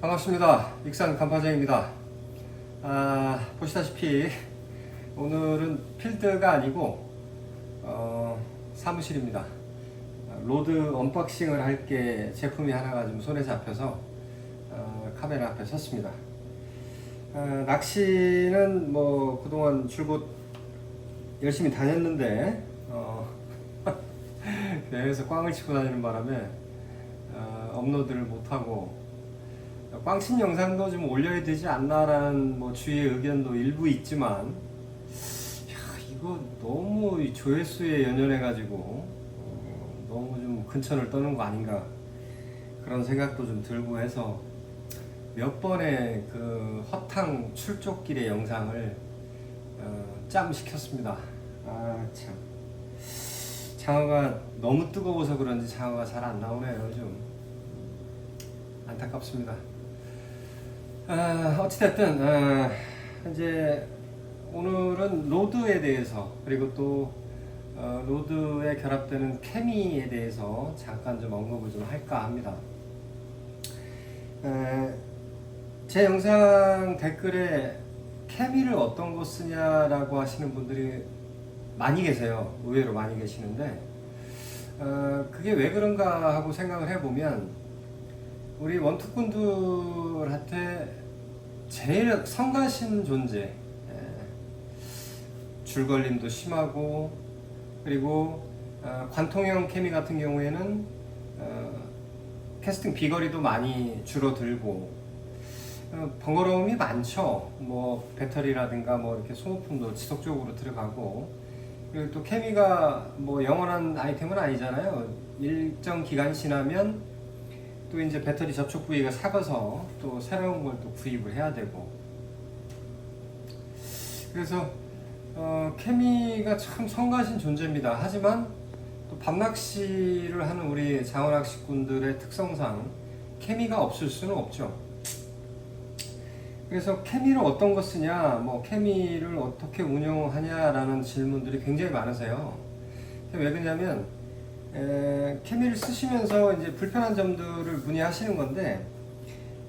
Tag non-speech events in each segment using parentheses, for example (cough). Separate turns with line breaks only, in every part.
반갑습니다. 익산 간파장입니다. 아, 보시다시피 오늘은 필드가 아니고 어, 사무실입니다. 아, 로드 언박싱을 할 게 제품이 하나가 좀 손에 잡혀서 어, 카메라 앞에 섰습니다. 아, 낚시는 뭐 그동안 줄곧 열심히 다녔는데 어, (laughs) 배에서 꽝을 치고 다니는 바람에 어, 업로드를 못하고 꽝친 영상도 좀 올려야 되지 않나라는 뭐 주위의 의견도 일부 있지만 야, 이거 너무 이 조회수에 연연해가지고 어, 너무 좀 근처를 떠는 거 아닌가 그런 생각도 좀 들고 해서 몇 번의 그 허탕 출족길의 영상을 어, 짬 시켰습니다. 아 참. 장어가 너무 뜨거워서 그런지 장어가 잘 안 나오네요 요즘 안타깝습니다 아, 어찌됐든 아, 이제 오늘은 로드에 대해서 그리고 또 어, 로드에 결합되는 케미에 대해서 잠깐 좀 언급을 좀 할까 합니다 에, 제 영상 댓글에 케미를 어떤 거 쓰냐라고 하시는 분들이 많이 계세요. 의외로 많이 계시는데, 어, 그게 왜 그런가 하고 생각을 해보면, 우리 원투꾼들한테 제일 성가신 존재, 예, 줄걸림도 심하고, 그리고 어, 관통형 케미 같은 경우에는 어, 캐스팅 비거리도 많이 줄어들고, 어, 번거로움이 많죠. 뭐 배터리라든가 뭐 이렇게 소모품도 지속적으로 들어가고 그리고 또 케미가 뭐 영원한 아이템은 아니잖아요. 일정 기간 지나면 또 이제 배터리 접촉 부위가 삭아서 또 새로운 걸 또 구입을 해야 되고 그래서 어, 케미가 참 성가신 존재입니다. 하지만 또 밤낚시를 하는 우리 장어낚시꾼들의 특성상 케미가 없을 수는 없죠. 그래서 케미를 어떤 거 쓰냐, 뭐 케미를 어떻게 운영하냐라는 질문들이 굉장히 많으세요. 왜 그러냐면 에, 케미를 쓰시면서 이제 불편한 점들을 문의하시는 건데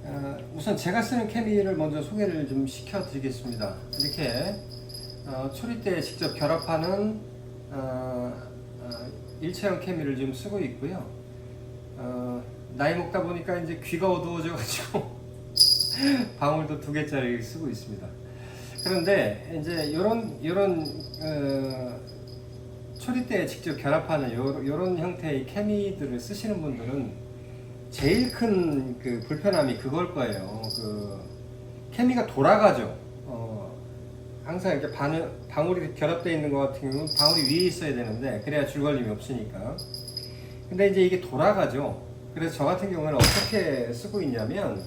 어, 우선 제가 쓰는 케미를 먼저 소개를 좀 시켜드리겠습니다. 이렇게 어, 초리대에 직접 결합하는 어, 어, 일체형 케미를 지금 쓰고 있고요. 어, 나이 먹다 보니까 이제 귀가 어두워져가지고 (laughs) 방울도 두 개짜리 쓰고 있습니다. 그런데 이제 이런 이런 어, 초리대에 직접 결합하는 이런 형태의 케미들을 쓰시는 분들은 제일 큰 그 불편함이 그걸 거예요. 그 케미가 돌아가죠. 어, 항상 이렇게 바늘, 방울이 결합되어 있는 것 같은 경우는 방울이 위에 있어야 되는데 그래야 줄걸림이 없으니까. 근데 이제 이게 돌아가죠. 그래서 저 같은 경우는 어떻게 쓰고 있냐면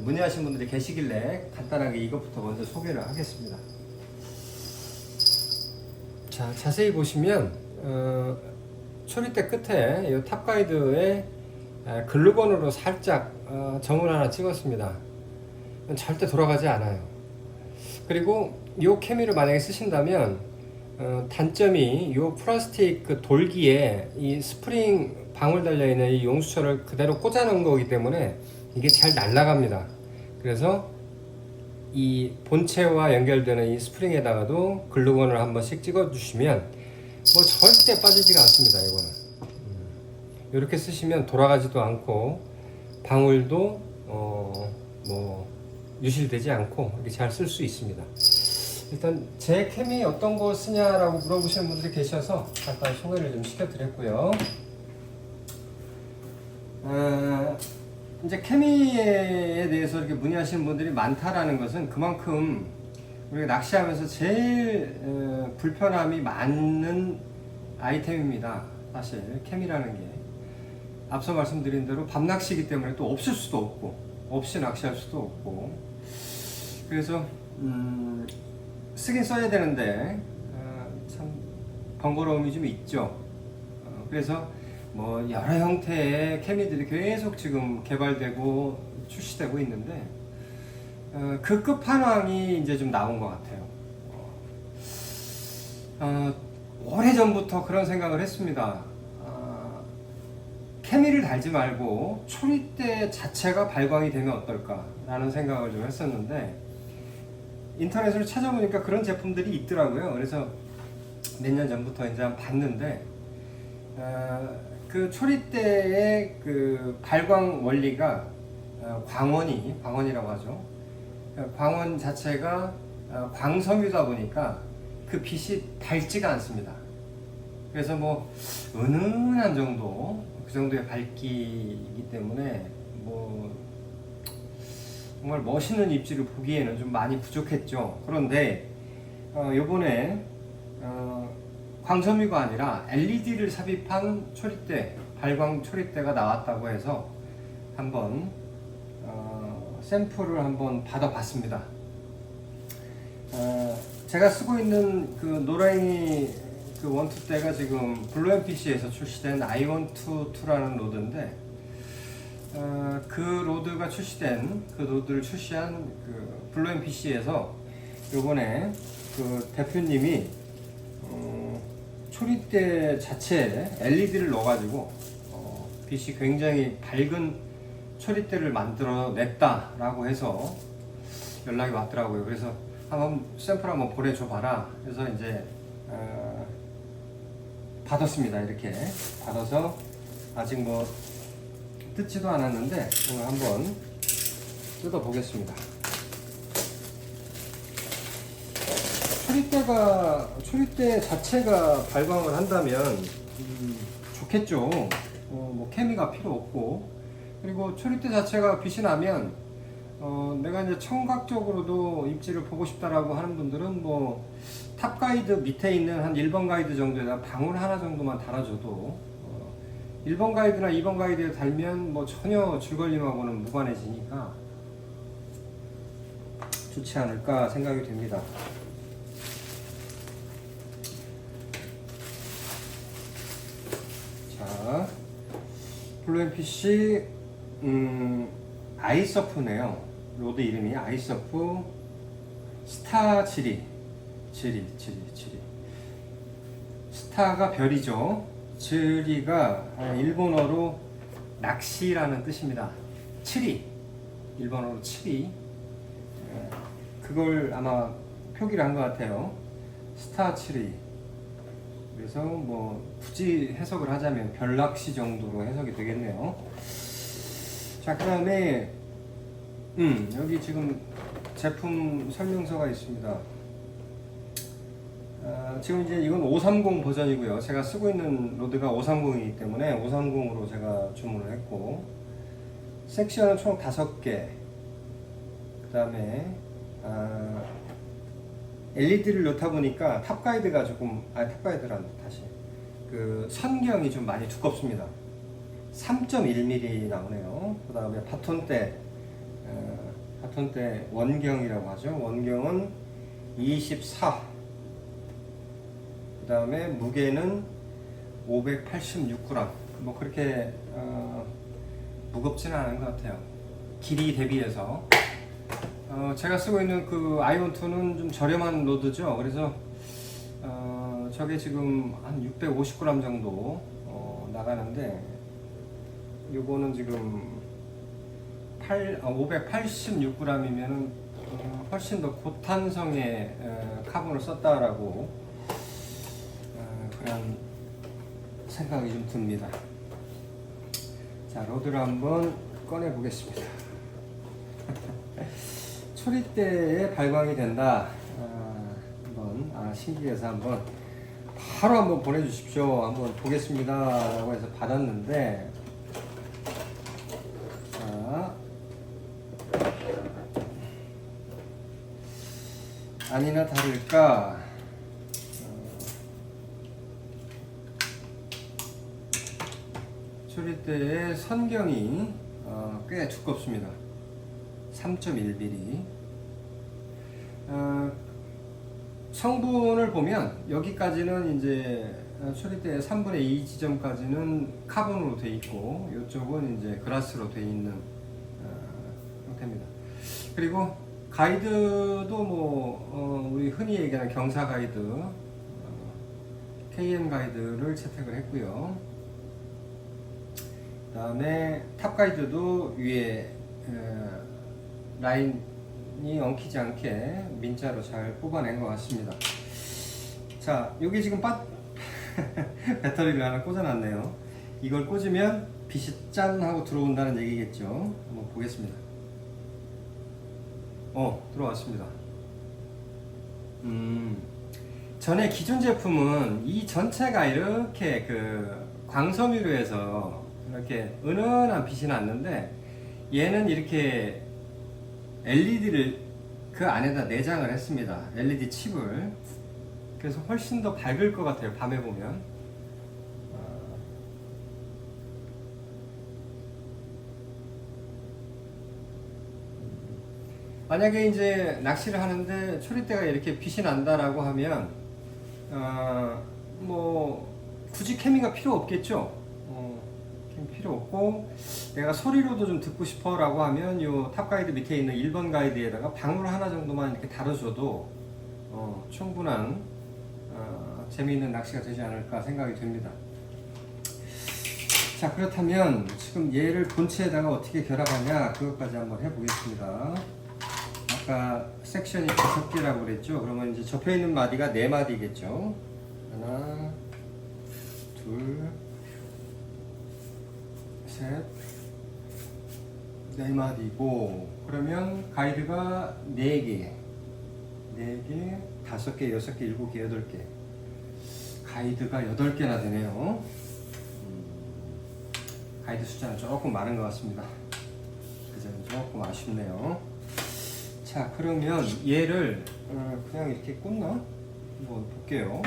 문의하신 분들이 계시길래 간단하게 이것부터 먼저 소개를 하겠습니다. 자, 자세히 보시면 어, 초리대 끝에 이 탑가이드에 에, 글루건으로 살짝 어, 점을 하나 찍었습니다. 절대 돌아가지 않아요. 그리고 이 케미를 만약에 쓰신다면 어, 단점이 이 플라스틱 그 돌기에 이 스프링 방울 달려 있는 이 용수철을 그대로 꽂아 놓은 거기 때문에 이게 잘 날아갑니다. 그래서 이 본체와 연결되는 이 스프링에다가도 글루건을 한 번씩 찍어 주시면 뭐 절대 빠지지가 않습니다. 이거는 음, 이렇게 쓰시면 돌아가지도 않고 방울도 어 뭐 유실되지 않고 이렇게 잘 쓸 수 있습니다. 일단 제 캠이 어떤 거 쓰냐라고 물어보시는 분들이 계셔서 잠깐 소개를 좀 시켜드렸고요. 어, 이제 케미에 대해서 이렇게 문의하시는 분들이 많다라는 것은 그만큼 우리가 낚시하면서 제일 어, 불편함이 많은 아이템입니다. 사실 케미라는 게 앞서 말씀드린 대로 밤낚시이기 때문에 또 없을 수도 없고 없이 낚시할 수도 없고 그래서 음, 쓰긴 써야 되는데 어, 참 번거로움이 좀 있죠. 어, 그래서 뭐 여러 형태의 케미들이 계속 지금 개발되고 출시되고 있는데 어, 그 끝판왕이 이제 좀 나온 것 같아요. 어, 오래 전부터 그런 생각을 했습니다. 어, 케미를 달지 말고 초리대 자체가 발광이 되면 어떨까라는 생각을 좀 했었는데 인터넷으로 찾아보니까 그런 제품들이 있더라고요. 그래서 몇 년 전부터 이제 봤는데 어, 그 초리대의 그 발광 원리가 어, 광원이 광원이라고 하죠. 어, 광원 자체가 어, 광섬유다 보니까 그 빛이 밝지가 않습니다. 그래서 뭐 은은한 정도 그 정도의 밝기이기 때문에 뭐 정말 멋있는 입지를 보기에는 좀 많이 부족했죠. 그런데 어, 요번에 어, 광섬유가 아니라 LED를 삽입한 초리대 발광 초리대가 나왔다고 해서 한번 어, 샘플을 한번 받아봤습니다. 어, 제가 쓰고 있는 그 노랭이 그 원투대가 지금 블루엠PC에서 출시된 i12라는 로드인데 어, 그 로드가 출시된 그 로드를 출시한 그 블루엠PC에서 요번에 그 대표님이 어, 초리대 자체에 LED를 넣어가지고 어, 빛이 굉장히 밝은 초리대를 만들어 냈다라고 해서 연락이 왔더라고요. 그래서 한번 샘플 한번 보내줘 봐라. 그래서 이제 어, 받았습니다. 이렇게 받아서 아직 뭐 뜯지도 않았는데 오늘 한번 뜯어 보겠습니다. 초리대가 초리대 자체가 발광을 한다면 음, 좋겠죠. 어, 뭐 케미가 필요 없고 그리고 초리대 자체가 빛이 나면 어, 내가 이제 청각적으로도 입지를 보고 싶다라고 하는 분들은 뭐 탑 가이드 밑에 있는 한 1번 가이드 정도에다 방울 하나 정도만 달아줘도 어, 1번 가이드나 2번 가이드에 달면 뭐 전혀 줄걸림하고는 무관해지니까 좋지 않을까 생각이 됩니다. 자, 블루엠PC 음, 아이서프네요. 로드 이름이 아이서프 스타 지리 지리 지리 지리 스타가 별이죠. 지리가 아, 일본어로 낚시라는 뜻입니다. 칠이 일본어로 칠이 예, 그걸 아마 표기를 한 것 같아요. 스타 칠이 그래서 뭐 굳이 해석을 하자면 별낚시 정도로 해석이 되겠네요. 자, 그 다음에, 음, 여기 지금 제품 설명서가 있습니다. 아, 지금 이제 이건 530 버전이고요. 제가 쓰고 있는 로드가 530이기 때문에 530으로 제가 주문을 했고, 섹션은 총 5개. 그 다음에, 아, LED를 넣다 보니까 탑 가이드가 조금, 아, 탑 가이드란 다시. 그 선경이 좀 많이 두껍습니다. 3.1mm 나오네요. 그 다음에 바톤대, 어, 바톤대 원경이라고 하죠. 원경은 24. 그 다음에 무게는 586g. 뭐 그렇게 어, 무겁지는 않은 것 같아요. 길이 대비해서. 어, 제가 쓰고 있는 그 아이온2는 좀 저렴한 로드죠. 그래서 어, 저게 지금 한 650g 정도 어, 나가는데 요거는 지금 8, 어, 586g이면은 어, 훨씬 더 고탄성의 어, 카본을 썼다라고 어, 그런 생각이 좀 듭니다. 자, 로드를 한번 꺼내 보겠습니다. (laughs) 초리대에 발광이 된다. 아, 한번 아, 신기해서 한번 바로 한번 보내주십시오. 한번 보겠습니다라고 해서 받았는데 자 아니나 다를까 어, 초리대의 선경이 어, 꽤 두껍습니다. 3.1mm. 어, 성분을 보면 여기까지는 이제 초리대 3분의 2 지점까지는 카본으로 돼 있고 이쪽은 이제 글라스로 돼 있는 어, 형태입니다. 그리고 가이드도 뭐 어, 우리 흔히 얘기하는 경사 가이드 어, KM 가이드를 채택을 했고요. 그 다음에 탑 가이드도 위에 어, 라인이 엉키지 않게 민자로 잘 뽑아낸 것 같습니다. 자, 여기 지금 빠... (laughs) 배터리를 하나 꽂아놨네요. 이걸 꽂으면 빛이 짠 하고 들어온다는 얘기겠죠. 한번 보겠습니다. 어, 들어왔습니다. 음, 전에 기존 제품은 이 전체가 이렇게 그 광섬유로 해서 이렇게 은은한 빛이 났는데 얘는 이렇게 LED를 그 안에다 내장을 했습니다. LED 칩을. 그래서 훨씬 더 밝을 것 같아요. 밤에 보면. 어, 만약에 이제 낚시를 하는데 초리대가 이렇게 빛이 난다라고 하면 어, 뭐 굳이 케미가 필요 없겠죠. 필요 없고 내가 소리로도 좀 듣고 싶어 라고 하면 요탑 가이드 밑에 있는 1번 가이드에다가 방울 하나 정도만 이렇게 달아줘도 어, 충분한 어, 재미있는 낚시가 되지 않을까 생각이 됩니다. 자 그렇다면 지금 얘를 본체에다가 어떻게 결합하냐 그것까지 한번 해보겠습니다. 아까 섹션이 다섯 개라고 그랬죠. 그러면 이제 접혀 있는 마디가 네 마디겠죠. 하나, 둘, 셋, 네 마디고 그러면 가이드가 네 개, 네 개, 다섯 개, 여섯 개, 일곱 개, 여덟 개. 가이드가 여덟 개나 되네요. 음, 가이드 숫자는 조금 많은 것 같습니다. 그 점은 조금 아쉽네요. 자 그러면 얘를 어, 그냥 이렇게 꽂나? 한번 볼게요.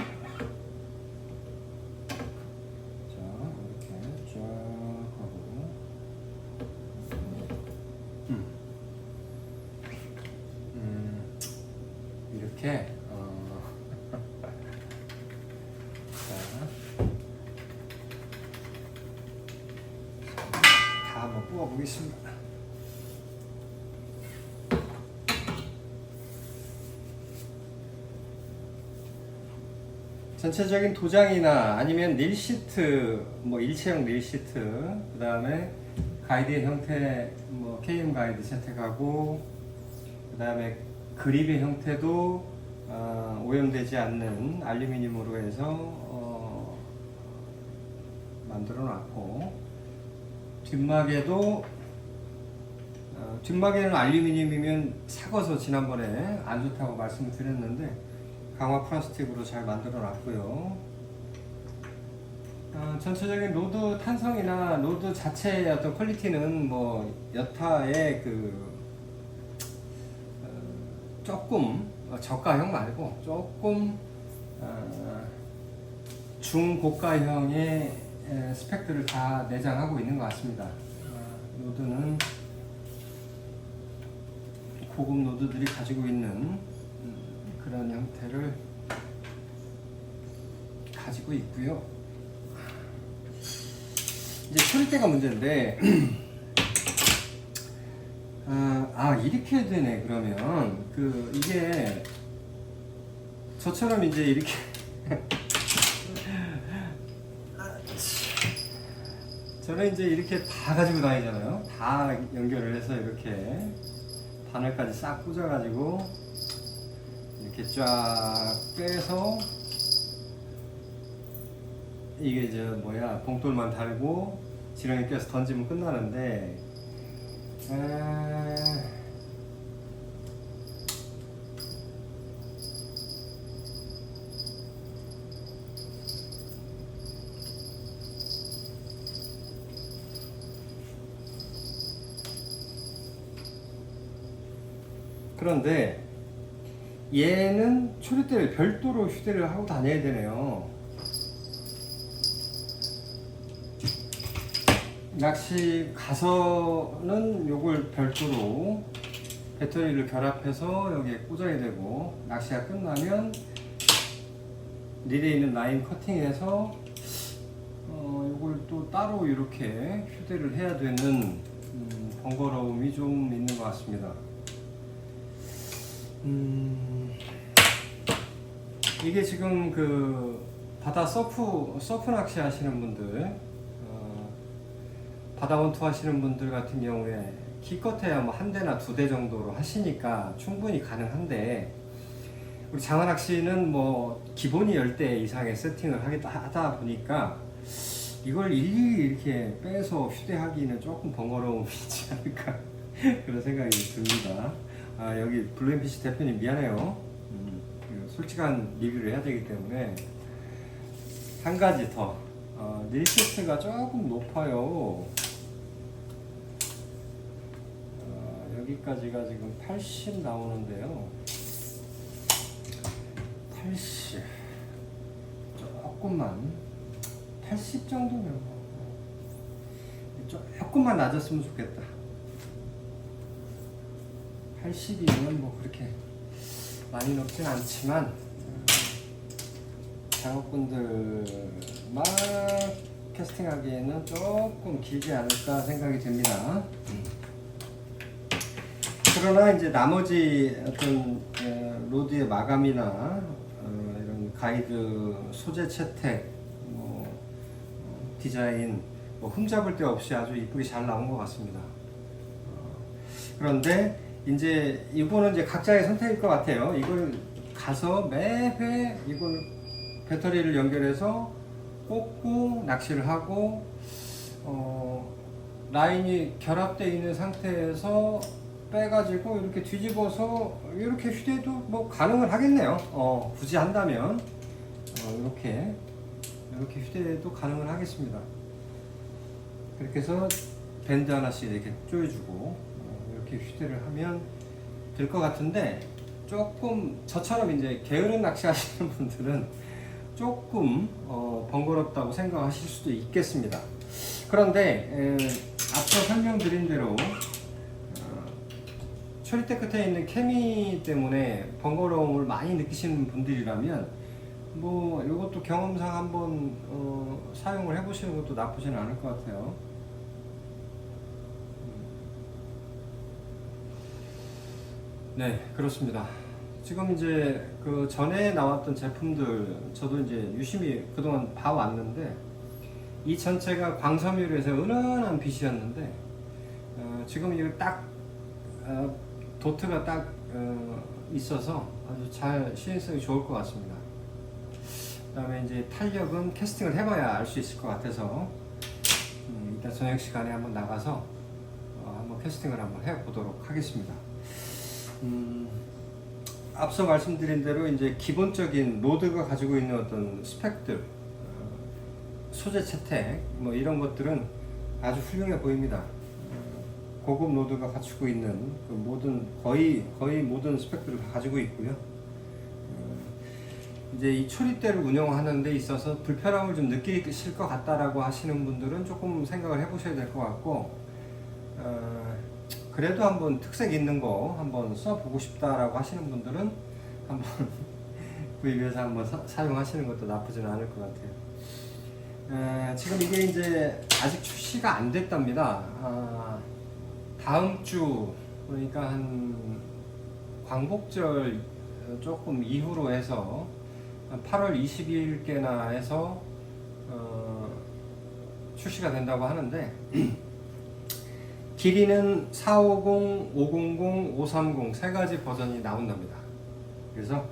전체적인 도장이나 아니면 닐 시트, 뭐 일체형 닐 시트, 그 다음에 가이드의 형태, 뭐 KM 가이드 채택하고, 그 다음에 그립의 형태도 어, 오염되지 않는 알루미늄으로 해서 어, 만들어 놨고, 뒷막에도 어, 뒷막에는 알루미늄이면 사궈서 지난번에 안 좋다고 말씀을 드렸는데 강화 플라스틱으로 잘 만들어 놨고요. 어, 전체적인 로드 탄성이나 로드 자체의 어떤 퀄리티는 뭐 여타의 그 어, 조금 어, 저가형 말고 조금 어, 중고가형의 에, 스펙들을 다 내장하고 있는 것 같습니다. 어, 로드는 고급 노드들이 가지고 있는 음, 그런 형태를 가지고 있고요. 이제 처리대가 문제인데 (clears throat) 아, 아 이렇게 되네 그러면 그 이게 저처럼 이제 이렇게 (laughs) 저는 이제 이렇게 다 가지고 다니잖아요. 다 연결을 해서 이렇게 바늘까지 싹 꽂아가지고 이렇게 쫙 빼서 이게 이제 뭐야 봉돌만 달고 지렁이 껴서 던지면 끝나는데 아... 그런데 얘는 초리대를 별도로 휴대를 하고 다녀야 되네요. 낚시 가서는 요걸 별도로 배터리를 결합해서 여기에 꽂아야 되고 낚시가 끝나면 릴에 있는 라인 커팅해서 어, 요걸 또 따로 이렇게 휴대를 해야 되는 음, 번거로움이 좀 있는 것 같습니다. 음, 이게 지금 그 바다 서프 서프 낚시 하시는 분들 어, 바다 원투 하시는 분들 같은 경우에 기껏해야 뭐 한 대나 두 대 정도로 하시니까 충분히 가능한데 우리 장원학 씨는 뭐 기본이 10대 이상의 세팅을 하겠다 하다 보니까 이걸 일일이 이렇게 빼서 휴대하기는 조금 번거로움이 있지 않을까 (laughs) 그런 생각이 듭니다. 아 여기 블루엠피시 대표님 미안해요. 음, 그 솔직한 리뷰를 해야 되기 때문에 한 가지 더 어, 릴테스트가 조금 높아요. 어, 여기까지가 지금 80 나오는데요. 80 조금만 80 정도면 조금만 낮았으면 좋겠다. 80이면 뭐 그렇게 많이 높진 않지만 음, 작업분들만 캐스팅하기에는 조금 길지 않을까 생각이 듭니다. 그러나 이제 나머지 어떤 어, 로드의 마감이나 어, 이런 가이드 소재 채택, 뭐 어, 디자인, 뭐 흠잡을 데 없이 아주 이쁘게 잘 나온 것 같습니다. 어, 그런데 이제 이거는 이제 각자의 선택일 것 같아요. 이걸 가서 매회 이걸 배터리를 연결해서 꽂고 낚시를 하고 어, 라인이 결합되어 있는 상태에서 빼가지고 이렇게 뒤집어서 이렇게 휴대도 뭐 가능을 하겠네요. 어, 굳이 한다면 어, 이렇게 이렇게 휴대도 가능을 하겠습니다. 그렇게 해서 밴드 하나씩 이렇게 조여주고 어, 이렇게 휴대를 하면 될 것 같은데 조금 저처럼 이제 게으른 낚시 하시는 (laughs) 분들은 조금 어, 번거롭다고 생각하실 수도 있겠습니다. 그런데 에, 앞서 설명드린 대로 어, 처리대 끝에 있는 케미 때문에 번거로움을 많이 느끼시는 분들이라면 뭐 이것도 경험상 한번 어, 사용을 해보시는 것도 나쁘지는 않을 것 같아요. 네, 그렇습니다. 지금 이제 그 전에 나왔던 제품들 저도 이제 유심히 그동안 봐왔는데 이 전체가 광섬유로해서 은은한 빛이었는데 어, 지금 이거 딱 어, 도트가 딱 어, 있어서 아주 잘 시인성이 좋을 것 같습니다. 그다음에 이제 탄력은 캐스팅을 해봐야 알 수 있을 것 같아서 음, 이따 저녁 시간에 한번 나가서 어, 한번 캐스팅을 한번 해보도록 하겠습니다. 음, 앞서 말씀드린 대로 이제 기본적인 로드가 가지고 있는 어떤 스펙들, 어, 소재 채택 뭐 이런 것들은 아주 훌륭해 보입니다. 어, 고급 로드가 갖추고 있는 그 모든 거의 거의 모든 스펙들을 다 가지고 있고요. 어, 이제 이 초리대를 운영하는 데 있어서 불편함을 좀 느끼실 것 같다라고 하시는 분들은 조금 생각을 해보셔야 될 것 같고 어, 그래도 한번 특색 있는 거 한번 써보고 싶다라고 하시는 분들은 한번 (laughs) 구입해서 한번 사, 용하시는 것도 나쁘지는 않을 것 같아요. 에, 지금 이게 이제 아직 출시가 안 됐답니다. 아, 다음 주 그러니까 한 광복절 조금 이후로 해서 한 8월 22일께나 해서 어, 출시가 된다고 하는데 (clears throat) 길이는 450, 500, 530 세 가지 버전이 나온답니다. 그래서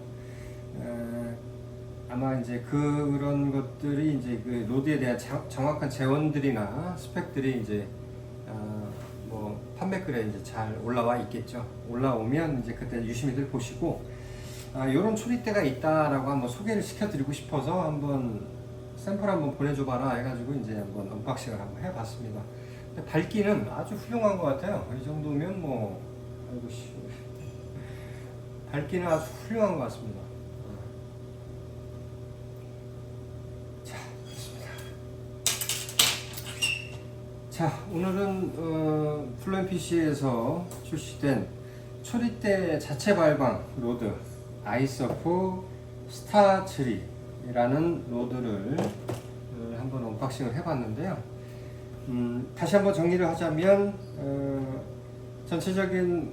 에, 아마 이제 그런 것들이 이제 그 로드에 대한 자- 정확한 재원들이나 스펙들이 이제 어, 뭐 판매글에 이제 잘 올라와 있겠죠. 올라오면 이제 그때 유심히들 보시고 아, 이런 초리대가 있다라고 한번 소개를 시켜드리고 싶어서 한번 샘플 한번 보내줘봐라 해가지고 이제 한번 언박싱을 한번 해봤습니다. 밝기는 아주 훌륭한 것 같아요. 이 정도면 뭐 아이고 씨 밝기는 아주 훌륭한 것 같습니다. 자, 좋습니다. 자, 오늘은 어, 플랜PC에서 출시된 초리대 자체 발광 로드 아이서프 스타트리라는 로드를 어, 한번 언박싱을 해봤는데요. 음, 다시 한번 정리를 하자면 어, 전체적인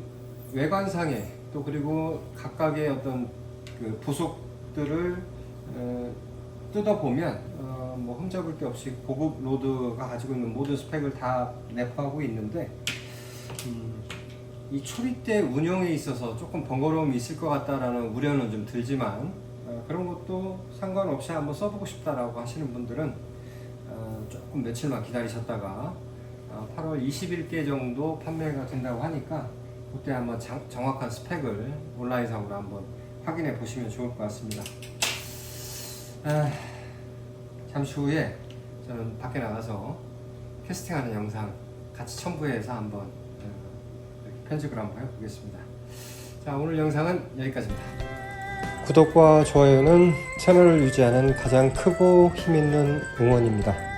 외관상에 또 그리고 각각의 어떤 그 부속들을 어, 뜯어보면 어, 뭐뭐 흠잡을 게 없이 고급 로드가 가지고 있는 모든 스펙을 다 내포하고 있는데 음, 이 초리 때 운영에 있어서 조금 번거로움이 있을 것 같다라는 우려는 좀 들지만 어, 그런 것도 상관없이 한번 써보고 싶다라고 하시는 분들은 어, 조금 며칠만 기다리셨다가 어, 8월 20일께 정도 판매가 된다고 하니까 그때 한번 장- 정확한 스펙을 온라인상으로 한번 확인해 보시면 좋을 것 같습니다. 아, 잠시 후에 저는 밖에 나가서 캐스팅하는 영상 같이 첨부해서 한번 어, 편집을 한번 해보겠습니다. 자 오늘 영상은 여기까지입니다. 구독과 좋아요는 채널을 유지하는 가장 크고 힘있는 응원입니다.